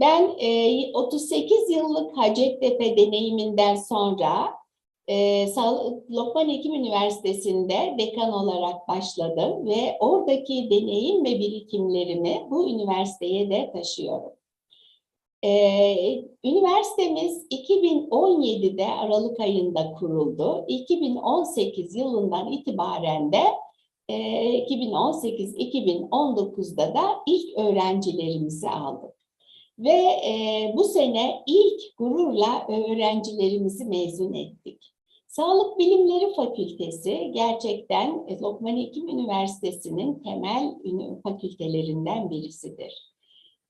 Ben e, 38 yıllık Hacettepe deneyiminden sonra e, Lokman Hekim Üniversitesi'nde dekan olarak başladım ve oradaki deneyim ve birikimlerimi bu üniversiteye de taşıyorum. Ee, üniversitemiz 2017'de Aralık ayında kuruldu. 2018 yılından itibaren de e, 2018-2019'da da ilk öğrencilerimizi aldık. Ve e, bu sene ilk gururla öğrencilerimizi mezun ettik. Sağlık Bilimleri Fakültesi gerçekten e, Lokman Hekim Üniversitesi'nin temel fakültelerinden birisidir.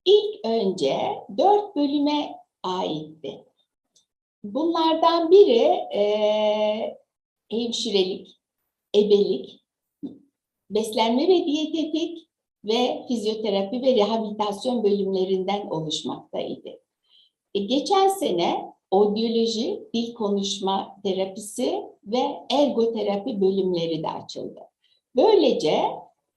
İlk önce dört bölüme aitti. Bunlardan biri eee hemşirelik, ebelik, beslenme ve diyetetik ve fizyoterapi ve rehabilitasyon bölümlerinden oluşmaktaydı. E, geçen sene odyoloji, dil konuşma terapisi ve ergoterapi bölümleri de açıldı. Böylece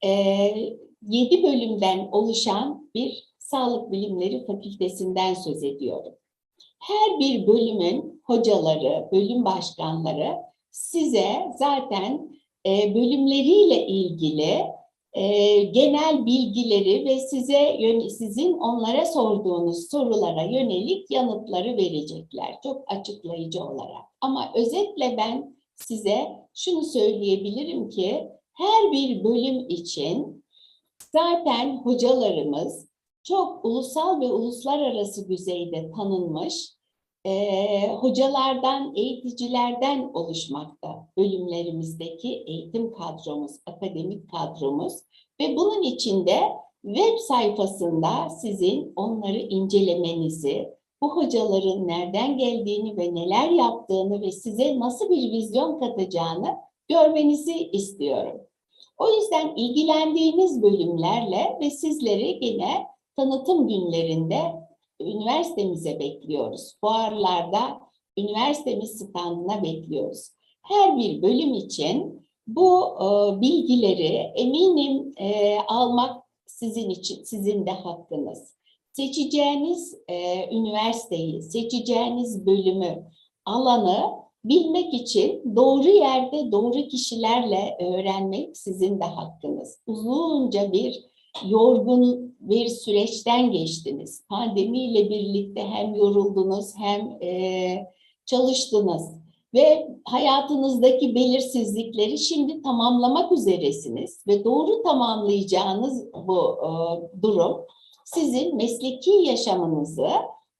eee yedi bölümden oluşan bir Sağlık Bilimleri Fakültesinden söz ediyorum. Her bir bölümün hocaları, bölüm başkanları size zaten e, bölümleriyle ilgili e, genel bilgileri ve size sizin onlara sorduğunuz sorulara yönelik yanıtları verecekler. Çok açıklayıcı olarak. Ama özetle ben size şunu söyleyebilirim ki her bir bölüm için zaten hocalarımız çok ulusal ve uluslararası düzeyde tanınmış eee, hocalardan, eğiticilerden oluşmakta bölümlerimizdeki eğitim kadromuz, akademik kadromuz ve bunun içinde web sayfasında sizin onları incelemenizi, bu hocaların nereden geldiğini ve neler yaptığını ve size nasıl bir vizyon katacağını görmenizi istiyorum. O yüzden ilgilendiğiniz bölümlerle ve sizleri yine tanıtım günlerinde üniversitemize bekliyoruz. Fuarlarda üniversitemiz standına bekliyoruz. Her bir bölüm için bu e, bilgileri eminim e, almak sizin için sizin de hakkınız. Seçeceğiniz e, üniversiteyi, seçeceğiniz bölümü, alanı bilmek için doğru yerde doğru kişilerle öğrenmek sizin de hakkınız. Uzunca bir yorgun bir süreçten geçtiniz. Pandemiyle birlikte hem yoruldunuz hem e, çalıştınız ve hayatınızdaki belirsizlikleri şimdi tamamlamak üzeresiniz ve doğru tamamlayacağınız bu e, durum sizin mesleki yaşamınızı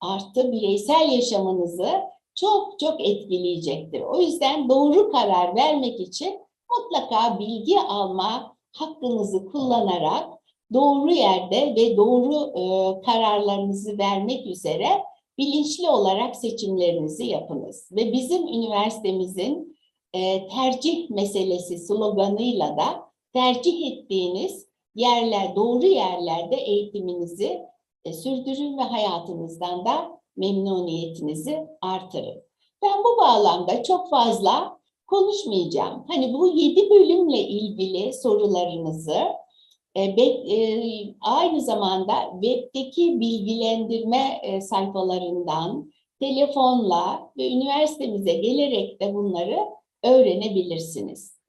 artı bireysel yaşamınızı çok çok etkileyecektir. O yüzden doğru karar vermek için mutlaka bilgi alma hakkınızı kullanarak doğru yerde ve doğru e, kararlarınızı vermek üzere bilinçli olarak seçimlerinizi yapınız. Ve bizim üniversitemizin e, tercih meselesi sloganıyla da tercih ettiğiniz yerler, doğru yerlerde eğitiminizi e, sürdürün ve hayatınızdan da memnuniyetinizi artırın. Ben bu bağlamda çok fazla konuşmayacağım. Hani bu yedi bölümle ilgili sorularınızı aynı zamanda webdeki bilgilendirme e, sayfalarından telefonla ve üniversitemize gelerek de bunları öğrenebilirsiniz.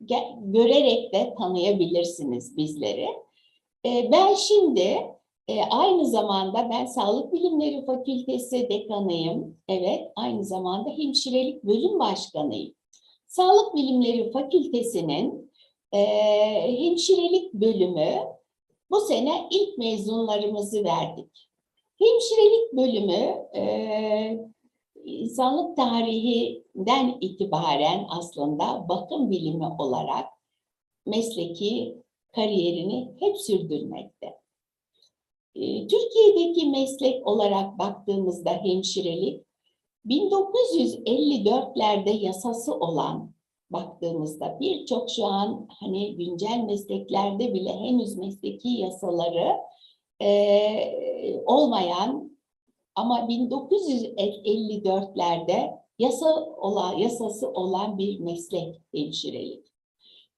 Görerek de tanıyabilirsiniz bizleri. E, ben şimdi e, aynı zamanda ben Sağlık Bilimleri Fakültesi dekanıyım. Evet, aynı zamanda hemşirelik bölüm başkanıyım. Sağlık Bilimleri Fakültesi'nin e, hemşirelik bölümü bu sene ilk mezunlarımızı verdik. Hemşirelik bölümü e, insanlık tarihinden itibaren aslında bakım bilimi olarak mesleki kariyerini hep sürdürmekte. E, Türkiye'deki meslek olarak baktığımızda hemşirelik 1954'lerde yasası olan baktığımızda birçok şu an hani güncel mesleklerde bile henüz mesleki yasaları e, olmayan ama 1954'lerde yasa olan, yasası olan bir meslek hemşirelik.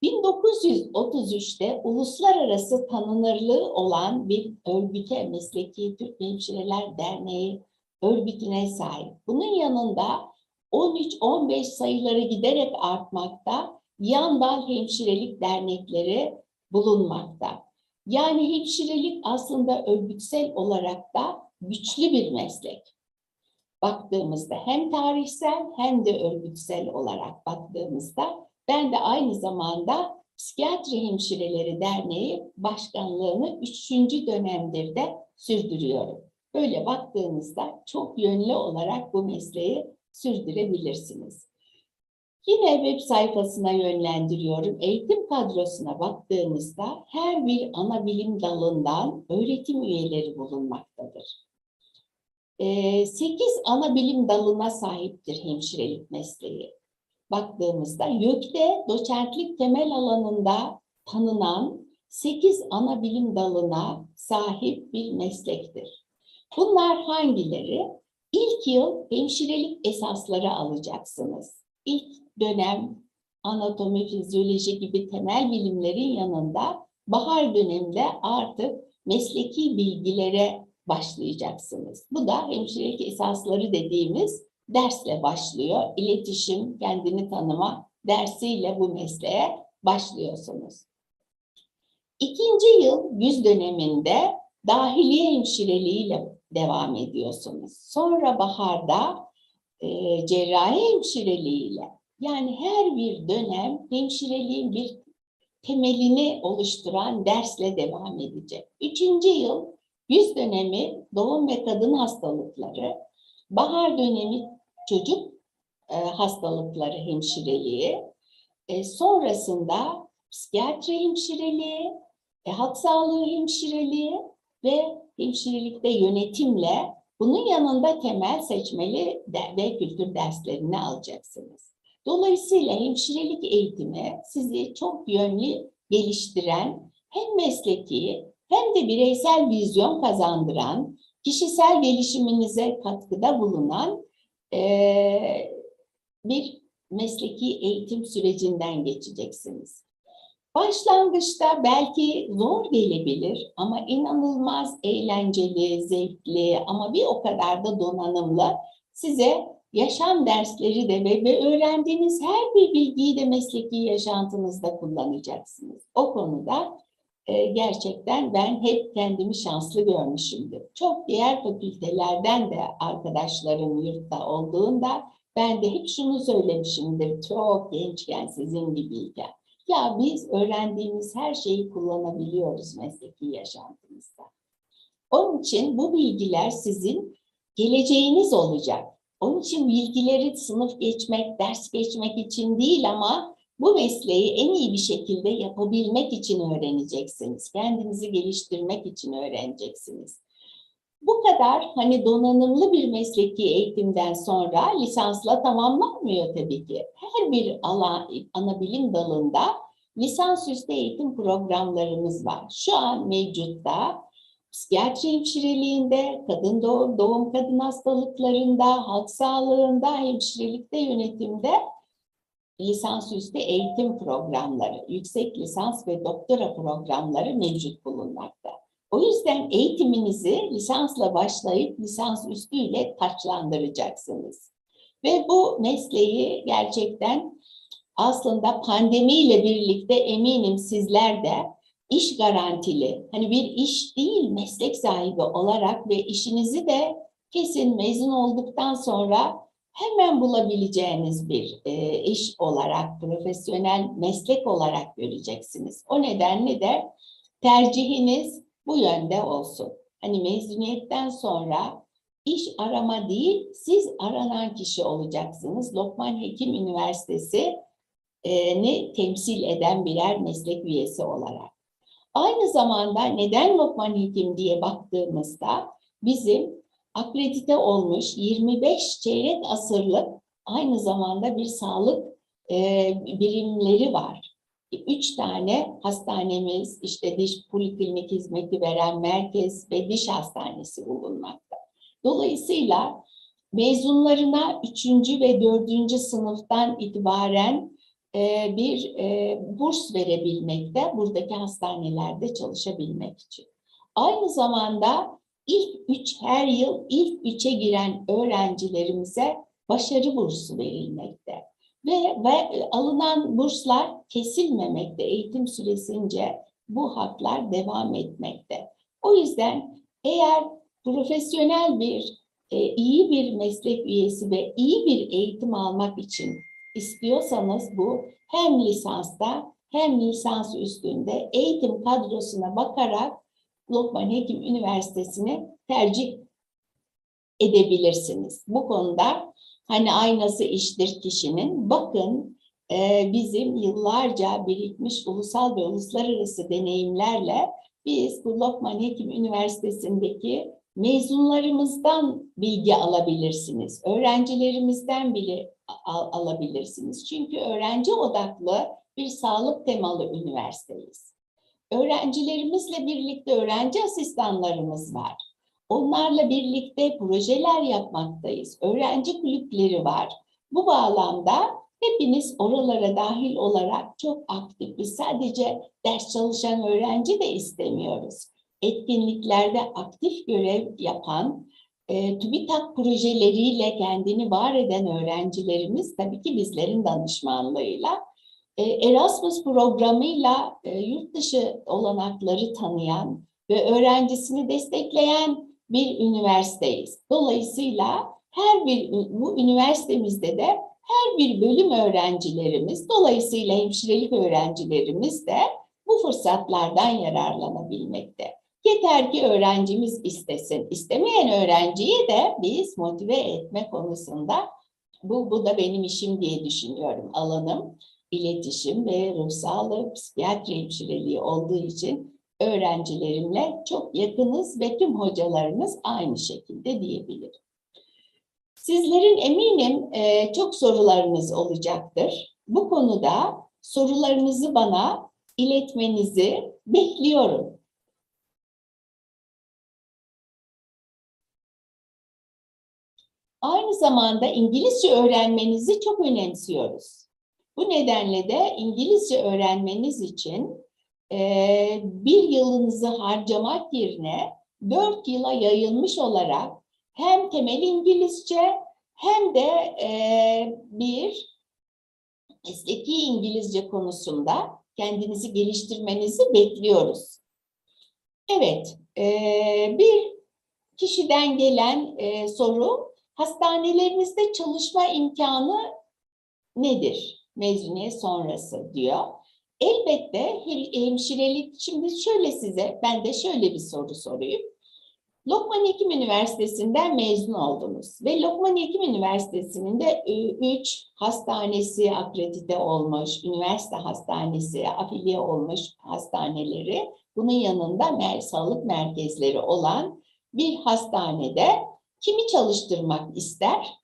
1933'te uluslararası tanınırlığı olan bir örgüte, Mesleki Türk Hemşireler Derneği örgütüne sahip. Bunun yanında 13-15 sayıları giderek artmakta, yan dal hemşirelik dernekleri bulunmakta. Yani hemşirelik aslında örgütsel olarak da güçlü bir meslek. Baktığımızda hem tarihsel hem de örgütsel olarak baktığımızda ben de aynı zamanda Psikiyatri Hemşireleri Derneği başkanlığını üçüncü dönemdir de sürdürüyorum. Böyle baktığınızda çok yönlü olarak bu mesleği sürdürebilirsiniz. Yine web sayfasına yönlendiriyorum. Eğitim kadrosuna baktığımızda her bir ana bilim dalından öğretim üyeleri bulunmaktadır. 8 ana bilim dalına sahiptir hemşirelik mesleği. Baktığımızda YÖK'te doçentlik temel alanında tanınan 8 ana bilim dalına sahip bir meslektir. Bunlar hangileri? İlk yıl hemşirelik esasları alacaksınız. İlk dönem anatomi, fizyoloji gibi temel bilimlerin yanında bahar döneminde artık mesleki bilgilere başlayacaksınız. Bu da hemşirelik esasları dediğimiz dersle başlıyor. İletişim, kendini tanıma dersiyle bu mesleğe başlıyorsunuz. İkinci yıl yüz döneminde dahiliye hemşireliğiyle devam ediyorsunuz. Sonra baharda e, cerrahi hemşireliğiyle yani her bir dönem hemşireliğin bir temelini oluşturan dersle devam edecek. Üçüncü yıl yüz dönemi doğum ve kadın hastalıkları, bahar dönemi çocuk e, hastalıkları hemşireliği, e, sonrasında psikiyatri hemşireliği, e, halk sağlığı hemşireliği ve hemşirelikte yönetimle bunun yanında temel seçmeli ve kültür derslerini alacaksınız. Dolayısıyla hemşirelik eğitimi sizi çok yönlü geliştiren hem mesleki hem de bireysel vizyon kazandıran, kişisel gelişiminize katkıda bulunan e, bir mesleki eğitim sürecinden geçeceksiniz. Başlangıçta belki zor gelebilir ama inanılmaz eğlenceli, zevkli ama bir o kadar da donanımlı size yaşam dersleri de ve, ve öğrendiğiniz her bir bilgiyi de mesleki yaşantınızda kullanacaksınız. O konuda e, gerçekten ben hep kendimi şanslı görmüşümdür. Çok diğer fakültelerden de arkadaşlarım yurtta olduğunda ben de hep şunu söylemişimdir çok gençken sizin gibiyken. Ya biz öğrendiğimiz her şeyi kullanabiliyoruz mesleki yaşantımızda. Onun için bu bilgiler sizin geleceğiniz olacak. Onun için bilgileri sınıf geçmek, ders geçmek için değil ama bu mesleği en iyi bir şekilde yapabilmek için öğreneceksiniz. Kendinizi geliştirmek için öğreneceksiniz. Bu kadar hani donanımlı bir mesleki eğitimden sonra lisansla tamamlanmıyor tabii ki. Her bir alan, ana bilim dalında lisansüstü eğitim programlarımız var. Şu an mevcutta psikiyatri hemşireliğinde, kadın doğum, doğum kadın hastalıklarında, halk sağlığında, hemşirelikte, yönetimde lisansüstü eğitim programları, yüksek lisans ve doktora programları mevcut bulunmakta. O yüzden eğitiminizi lisansla başlayıp lisans üstüyle taçlandıracaksınız. Ve bu mesleği gerçekten aslında pandemiyle birlikte eminim sizler de iş garantili, hani bir iş değil meslek sahibi olarak ve işinizi de kesin mezun olduktan sonra hemen bulabileceğiniz bir e, iş olarak, profesyonel meslek olarak göreceksiniz. O nedenle de tercihiniz bu yönde olsun. Hani mezuniyetten sonra iş arama değil, siz aranan kişi olacaksınız. Lokman Hekim Üniversitesi e, ni temsil eden birer meslek üyesi olarak. Aynı zamanda neden Lokman Hekim diye baktığımızda bizim akredite olmuş 25 çeyrek asırlık aynı zamanda bir sağlık e, birimleri var. Üç tane hastanemiz, işte diş poliklinik hizmeti veren merkez ve diş hastanesi bulunmakta. Dolayısıyla mezunlarına üçüncü ve dördüncü sınıftan itibaren e, bir e, burs verebilmekte, buradaki hastanelerde çalışabilmek için. Aynı zamanda ilk üç, her yıl ilk üçe giren öğrencilerimize başarı bursu verilmekte. Ve, ve alınan burslar kesilmemekte eğitim süresince bu haklar devam etmekte. O yüzden eğer profesyonel bir, e, iyi bir meslek üyesi ve iyi bir eğitim almak için istiyorsanız bu hem lisansta hem lisans üstünde eğitim kadrosuna bakarak Lokman Hekim Üniversitesi'ni tercih edebilirsiniz. Bu konuda hani aynası iştir kişinin. Bakın e, bizim yıllarca birikmiş ulusal ve uluslararası deneyimlerle biz bu Lokman Hekim Üniversitesi'ndeki mezunlarımızdan bilgi alabilirsiniz. Öğrencilerimizden bile al- alabilirsiniz. Çünkü öğrenci odaklı bir sağlık temalı üniversiteyiz. Öğrencilerimizle birlikte öğrenci asistanlarımız var. Onlarla birlikte projeler yapmaktayız. Öğrenci kulüpleri var. Bu bağlamda hepiniz oralara dahil olarak çok aktif. Biz sadece ders çalışan öğrenci de istemiyoruz. Etkinliklerde aktif görev yapan, e, TÜBİTAK projeleriyle kendini var eden öğrencilerimiz tabii ki bizlerin danışmanlığıyla e, Erasmus programıyla e, yurt dışı olanakları tanıyan ve öğrencisini destekleyen bir üniversiteyiz. Dolayısıyla her bir bu üniversitemizde de her bir bölüm öğrencilerimiz, dolayısıyla hemşirelik öğrencilerimiz de bu fırsatlardan yararlanabilmekte. Yeter ki öğrencimiz istesin. İstemeyen öğrenciyi de biz motive etme konusunda bu, bu da benim işim diye düşünüyorum. Alanım iletişim ve ruh psikiyatri hemşireliği olduğu için öğrencilerimle çok yakınız ve tüm hocalarımız aynı şekilde diyebilirim. Sizlerin eminim e, çok sorularınız olacaktır. Bu konuda sorularınızı bana iletmenizi bekliyorum. Aynı zamanda İngilizce öğrenmenizi çok önemsiyoruz. Bu nedenle de İngilizce öğrenmeniz için e, bir yılınızı harcamak yerine dört yıla yayılmış olarak hem temel İngilizce hem de e, bir mesleki İngilizce konusunda kendinizi geliştirmenizi bekliyoruz. Evet, e, bir kişiden gelen e, soru, hastanelerinizde çalışma imkanı nedir mezuniyet sonrası diyor. Elbette hem- hemşirelik, şimdi şöyle size, ben de şöyle bir soru sorayım. Lokman Hekim Üniversitesi'nden mezun oldunuz ve Lokman Hekim Üniversitesi'nin de e, üç hastanesi akredite olmuş, üniversite hastanesi afiliye olmuş hastaneleri, bunun yanında mer sağlık merkezleri olan bir hastanede kimi çalıştırmak ister?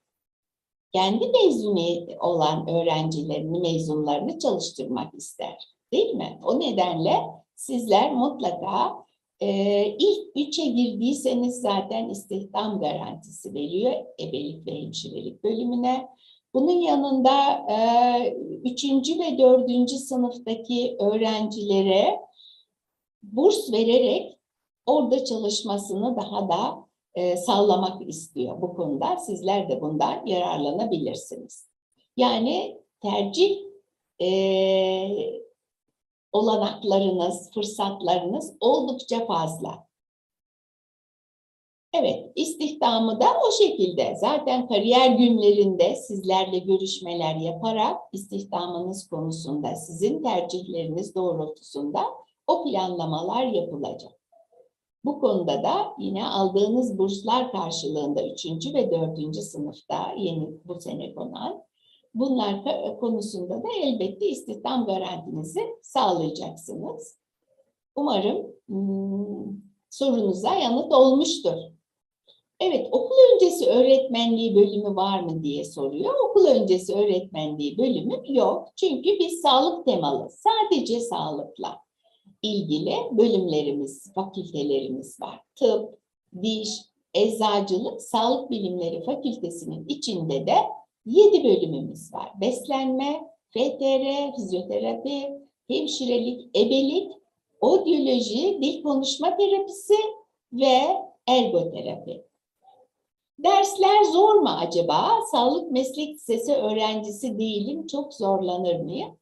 Kendi mezuniyeti olan öğrencilerini, mezunlarını çalıştırmak ister. Değil mi? O nedenle sizler mutlaka e, ilk üçe girdiyseniz zaten istihdam garantisi veriyor ebelik ve hemşirelik bölümüne. Bunun yanında e, üçüncü ve dördüncü sınıftaki öğrencilere burs vererek orada çalışmasını daha da e, sağlamak istiyor bu konuda. Sizler de bundan yararlanabilirsiniz. Yani tercih e, olanaklarınız, fırsatlarınız oldukça fazla. Evet, istihdamı da o şekilde. Zaten kariyer günlerinde sizlerle görüşmeler yaparak istihdamınız konusunda, sizin tercihleriniz doğrultusunda o planlamalar yapılacak. Bu konuda da yine aldığınız burslar karşılığında 3. ve 4. sınıfta yeni bu sene konan bunlar konusunda da elbette istihdam garantinizi sağlayacaksınız. Umarım hmm, sorunuza yanıt olmuştur. Evet, okul öncesi öğretmenliği bölümü var mı diye soruyor. Okul öncesi öğretmenliği bölümü yok. Çünkü biz sağlık temalı, sadece sağlıkla ilgili bölümlerimiz, fakültelerimiz var. Tıp, diş, eczacılık, sağlık bilimleri fakültesinin içinde de yedi bölümümüz var. Beslenme, FTR, fizyoterapi, hemşirelik, ebelik, odyoloji, dil konuşma terapisi ve ergoterapi. Dersler zor mu acaba? Sağlık meslek lisesi öğrencisi değilim, çok zorlanır mıyım?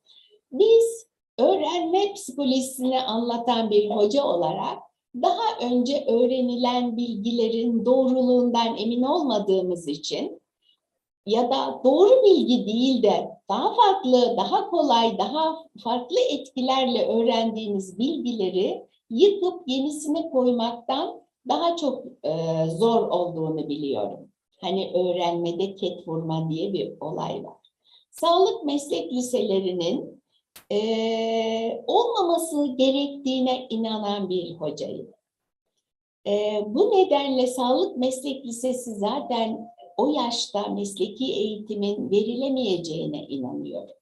Biz öğrenme psikolojisini anlatan bir hoca olarak daha önce öğrenilen bilgilerin doğruluğundan emin olmadığımız için ya da doğru bilgi değil de daha farklı, daha kolay, daha farklı etkilerle öğrendiğimiz bilgileri yıkıp yenisini koymaktan daha çok e, zor olduğunu biliyorum. Hani öğrenmede ket vurma diye bir olay var. Sağlık meslek liselerinin e, olmaması gerektiğine inanan bir hocayım. E, bu nedenle sağlık meslek lisesi zaten o yaşta mesleki eğitimin verilemeyeceğine inanıyorum.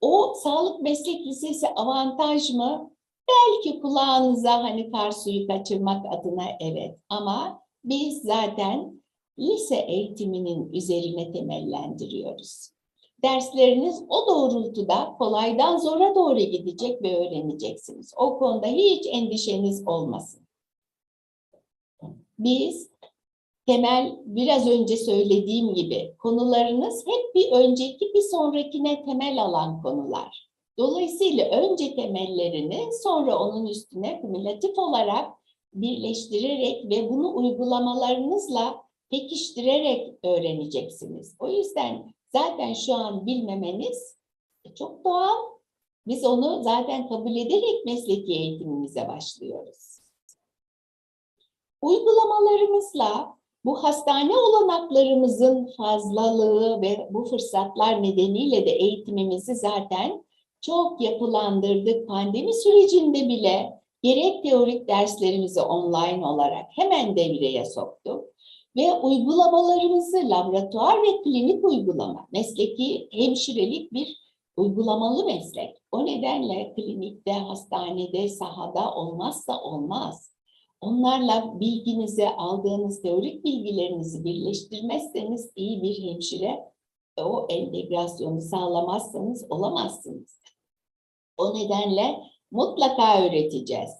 O sağlık meslek lisesi avantaj mı? Belki kulağınıza hani kar suyu kaçırmak adına evet ama biz zaten lise eğitiminin üzerine temellendiriyoruz. Dersleriniz o doğrultuda kolaydan zora doğru gidecek ve öğreneceksiniz. O konuda hiç endişeniz olmasın. Biz temel biraz önce söylediğim gibi konularınız hep bir önceki bir sonrakine temel alan konular. Dolayısıyla önce temellerini sonra onun üstüne kumülatif olarak birleştirerek ve bunu uygulamalarınızla pekiştirerek öğreneceksiniz. O yüzden zaten şu an bilmemeniz çok doğal. Biz onu zaten kabul ederek mesleki eğitimimize başlıyoruz. Uygulamalarımızla bu hastane olanaklarımızın fazlalığı ve bu fırsatlar nedeniyle de eğitimimizi zaten çok yapılandırdık. Pandemi sürecinde bile gerek teorik derslerimizi online olarak hemen devreye soktuk ve uygulamalarımızı laboratuvar ve klinik uygulama, mesleki hemşirelik bir uygulamalı meslek. O nedenle klinikte, hastanede, sahada olmazsa olmaz. Onlarla bilginizi, aldığınız teorik bilgilerinizi birleştirmezseniz iyi bir hemşire o entegrasyonu sağlamazsanız olamazsınız. O nedenle mutlaka öğreteceğiz.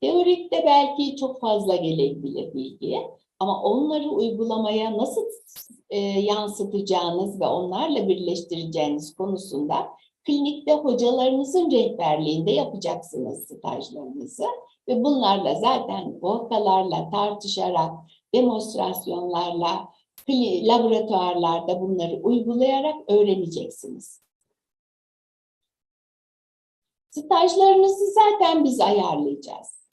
Teorikte belki çok fazla gelebilir bilgi ama onları uygulamaya nasıl e, yansıtacağınız ve onlarla birleştireceğiniz konusunda klinikte hocalarınızın rehberliğinde yapacaksınız stajlarınızı ve bunlarla zaten vakalarla tartışarak, demonstrasyonlarla, laboratuvarlarda bunları uygulayarak öğreneceksiniz. Stajlarınızı zaten biz ayarlayacağız.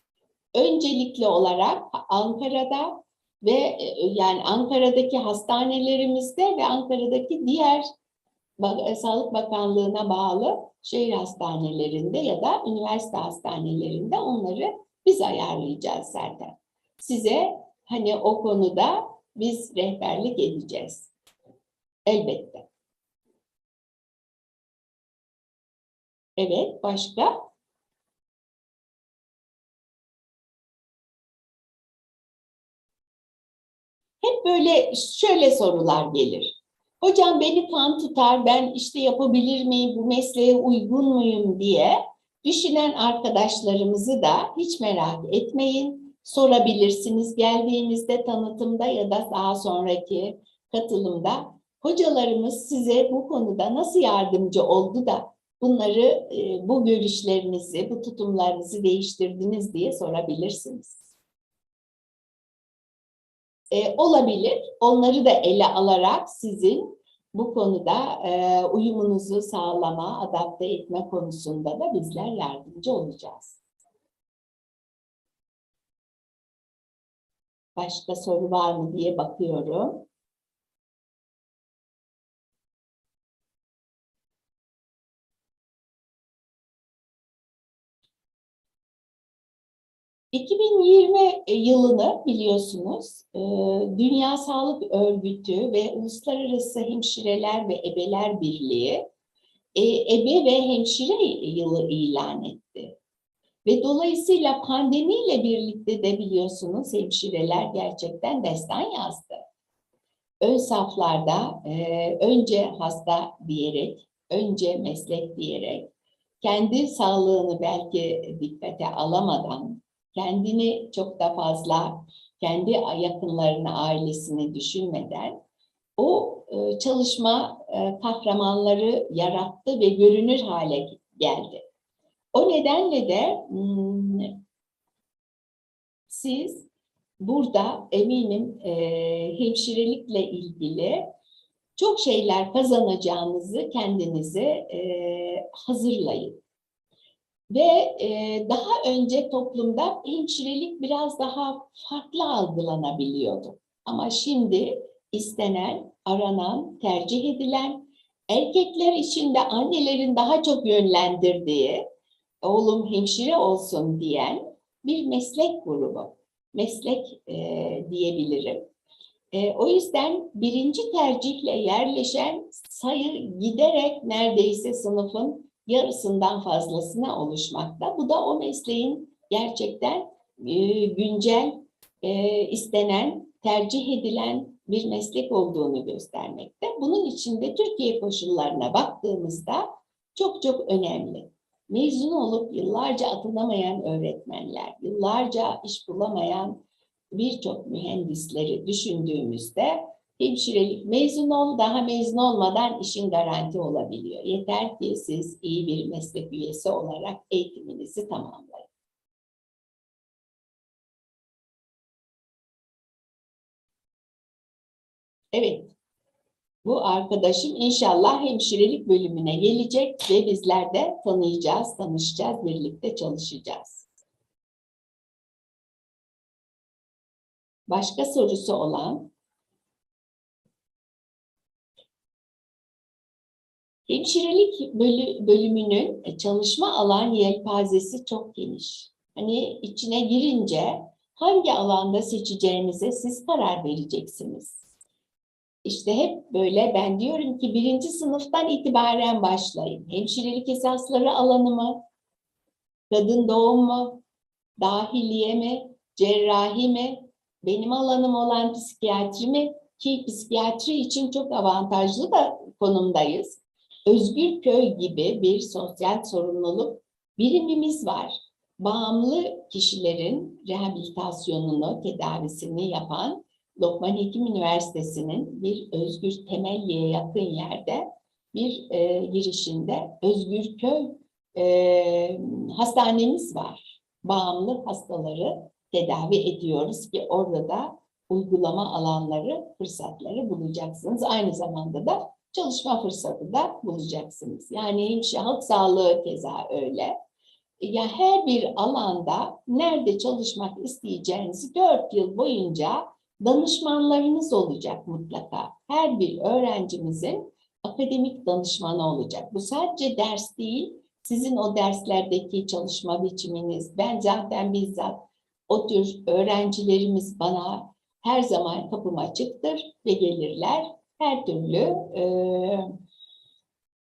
Öncelikli olarak Ankara'da ve e, yani Ankara'daki hastanelerimizde ve Ankara'daki diğer e, Sağlık Bakanlığı'na bağlı şehir hastanelerinde ya da üniversite hastanelerinde onları biz ayarlayacağız zaten. Size hani o konuda biz rehberlik edeceğiz. Elbette. Evet, başka? Hep böyle şöyle sorular gelir. Hocam beni kan tutar, ben işte yapabilir miyim, bu mesleğe uygun muyum diye düşünen arkadaşlarımızı da hiç merak etmeyin. Sorabilirsiniz geldiğinizde tanıtımda ya da daha sonraki katılımda. Hocalarımız size bu konuda nasıl yardımcı oldu da bunları, e, bu görüşlerinizi, bu tutumlarınızı değiştirdiniz diye sorabilirsiniz. E, olabilir. Onları da ele alarak sizin bu konuda e, uyumunuzu sağlama, adapte etme konusunda da bizler yardımcı olacağız. Başka soru var mı diye bakıyorum. 2020 yılını biliyorsunuz e, Dünya Sağlık Örgütü ve Uluslararası Hemşireler ve Ebeler Birliği e, ebe ve hemşire yılı ilan etti. Ve dolayısıyla pandemiyle birlikte de biliyorsunuz hemşireler gerçekten destan yazdı. Ön saflarda e, önce hasta diyerek önce meslek diyerek, kendi sağlığını belki dikkate alamadan, kendini çok da fazla, kendi yakınlarını, ailesini düşünmeden o e, çalışma e, kahramanları yarattı ve görünür hale geldi. O nedenle de hmm, siz burada eminim e, hemşirelikle ilgili çok şeyler kazanacağınızı kendinize hazırlayın. Ve e, daha önce toplumda hemşirelik biraz daha farklı algılanabiliyordu. Ama şimdi istenen, aranan, tercih edilen, erkekler için de annelerin daha çok yönlendirdiği, oğlum hemşire olsun diyen bir meslek grubu, meslek e, diyebilirim. E, o yüzden birinci tercihle yerleşen sayı giderek neredeyse sınıfın yarısından fazlasına oluşmakta. Bu da o mesleğin gerçekten e, güncel, e, istenen, tercih edilen bir meslek olduğunu göstermekte. Bunun için de Türkiye koşullarına baktığımızda çok çok önemli. Mezun olup yıllarca atılamayan öğretmenler, yıllarca iş bulamayan birçok mühendisleri düşündüğümüzde hemşirelik mezun ol, daha mezun olmadan işin garanti olabiliyor. Yeter ki siz iyi bir meslek üyesi olarak eğitiminizi tamamlayın. Evet, bu arkadaşım inşallah hemşirelik bölümüne gelecek ve bizler de tanıyacağız, tanışacağız, birlikte çalışacağız. Başka sorusu olan? Hemşirelik bölümünün çalışma alan yelpazesi çok geniş. Hani içine girince hangi alanda seçeceğinize siz karar vereceksiniz. İşte hep böyle ben diyorum ki birinci sınıftan itibaren başlayın. Hemşirelik esasları alanı mı? Kadın doğum mu? Dahiliye mi? Cerrahi mi? Benim alanım olan psikiyatri mi? Ki psikiyatri için çok avantajlı da konumdayız. Özgür Köy gibi bir sosyal sorumluluk birimimiz var. Bağımlı kişilerin rehabilitasyonunu, tedavisini yapan Lokman Hekim Üniversitesi'nin bir Özgür Temelli'ye yakın yerde bir e, girişinde Özgür Köy e, hastanemiz var. Bağımlı hastaları tedavi ediyoruz ki orada da uygulama alanları, fırsatları bulacaksınız. Aynı zamanda da çalışma fırsatı da bulacaksınız. Yani halk sağlığı keza öyle. Ya her bir alanda nerede çalışmak isteyeceğinizi dört yıl boyunca danışmanlarınız olacak mutlaka. Her bir öğrencimizin akademik danışmanı olacak. Bu sadece ders değil, sizin o derslerdeki çalışma biçiminiz. Ben zaten bizzat o tür öğrencilerimiz bana her zaman kapım açıktır ve gelirler. Her türlü e,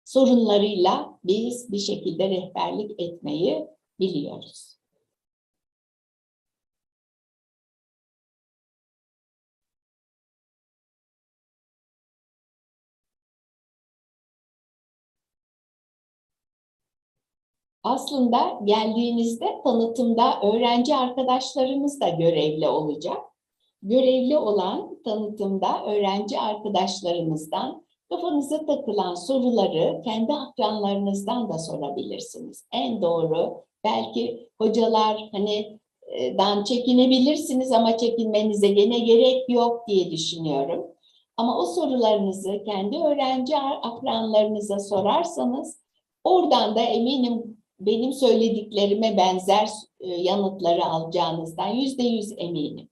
sorunlarıyla biz bir şekilde rehberlik etmeyi biliyoruz. Aslında geldiğinizde tanıtımda öğrenci arkadaşlarımız da görevli olacak. Görevli olan tanıtımda öğrenci arkadaşlarımızdan kafanıza takılan soruları kendi akranlarınızdan da sorabilirsiniz. En doğru belki hocalar hani e, dan çekinebilirsiniz ama çekinmenize gene gerek yok diye düşünüyorum. Ama o sorularınızı kendi öğrenci akranlarınıza sorarsanız oradan da eminim benim söylediklerime benzer e, yanıtları alacağınızdan yüzde yüz eminim.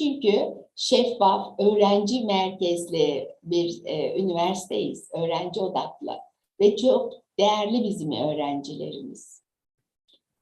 Çünkü şeffaf, öğrenci merkezli bir e, üniversiteyiz, öğrenci odaklı ve çok değerli bizim öğrencilerimiz.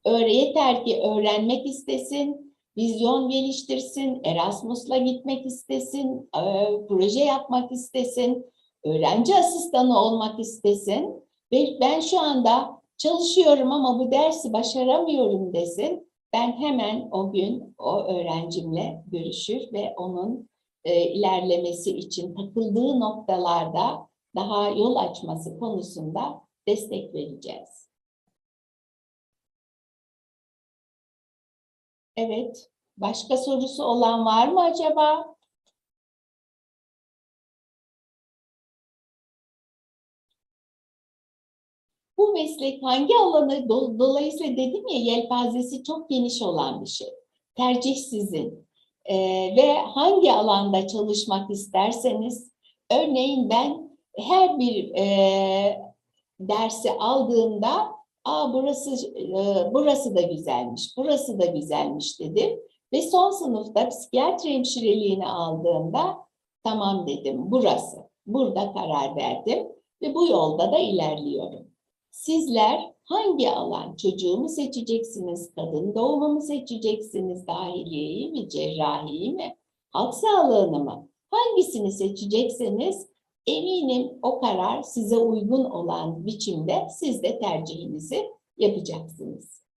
Öğre, yeter ki öğrenmek istesin, vizyon geliştirsin, Erasmus'la gitmek istesin, e, proje yapmak istesin, öğrenci asistanı olmak istesin ve ben şu anda çalışıyorum ama bu dersi başaramıyorum desin, ben hemen o gün o öğrencimle görüşür ve onun e, ilerlemesi için takıldığı noktalarda daha yol açması konusunda destek vereceğiz. Evet, başka sorusu olan var mı acaba? Bu meslek hangi alanı, do- dolayısıyla dedim ya yelpazesi çok geniş olan bir şey. Tercih sizin. Ee, ve hangi alanda çalışmak isterseniz, örneğin ben her bir e, dersi aldığımda, aa burası e, burası da güzelmiş, burası da güzelmiş dedim. Ve son sınıfta psikiyatri hemşireliğini aldığımda, tamam dedim, burası. Burada karar verdim ve bu yolda da ilerliyorum. Sizler hangi alan çocuğumu seçeceksiniz, kadın doğumu mu seçeceksiniz, dahiliyeyi mi, cerrahiyi mi, halk sağlığını mı? Hangisini seçecekseniz eminim o karar size uygun olan biçimde siz de tercihinizi yapacaksınız.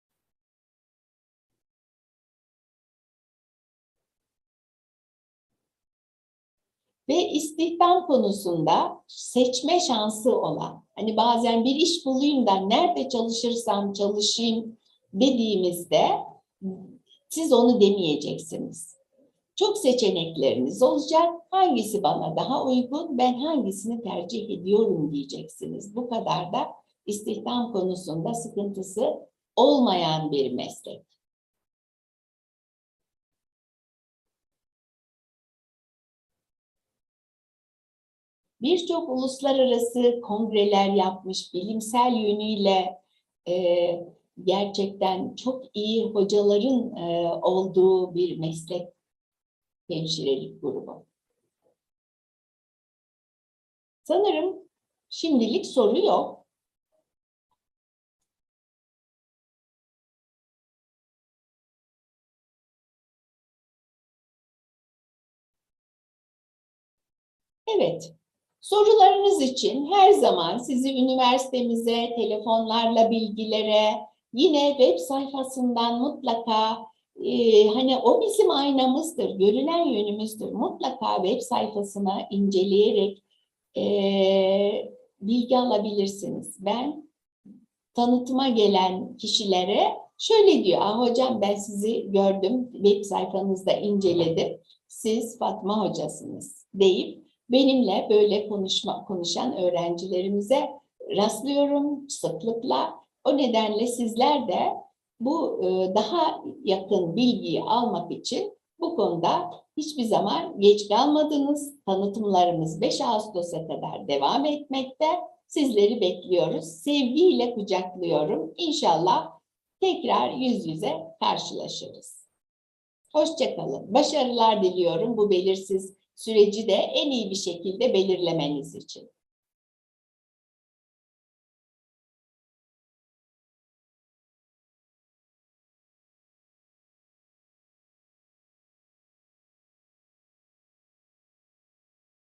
Ve istihdam konusunda seçme şansı olan, hani bazen bir iş bulayım da nerede çalışırsam çalışayım dediğimizde siz onu demeyeceksiniz. Çok seçenekleriniz olacak. Hangisi bana daha uygun, ben hangisini tercih ediyorum diyeceksiniz. Bu kadar da istihdam konusunda sıkıntısı olmayan bir meslek. Birçok uluslararası kongreler yapmış, bilimsel yönüyle e, gerçekten çok iyi hocaların e, olduğu bir meslek hemşirelik grubu. Sanırım şimdilik soru yok. Evet, Sorularınız için her zaman sizi üniversitemize, telefonlarla bilgilere, yine web sayfasından mutlaka e, hani o bizim aynamızdır, görülen yönümüzdür. Mutlaka web sayfasına inceleyerek e, bilgi alabilirsiniz. Ben tanıtıma gelen kişilere şöyle diyor, ah hocam ben sizi gördüm, web sayfanızda inceledim, siz Fatma hocasınız deyip benimle böyle konuşma, konuşan öğrencilerimize rastlıyorum sıklıkla. O nedenle sizler de bu e, daha yakın bilgiyi almak için bu konuda hiçbir zaman geç kalmadınız. Tanıtımlarımız 5 Ağustos'a kadar devam etmekte. Sizleri bekliyoruz. Sevgiyle kucaklıyorum. İnşallah tekrar yüz yüze karşılaşırız. Hoşçakalın. Başarılar diliyorum bu belirsiz süreci de en iyi bir şekilde belirlemeniz için.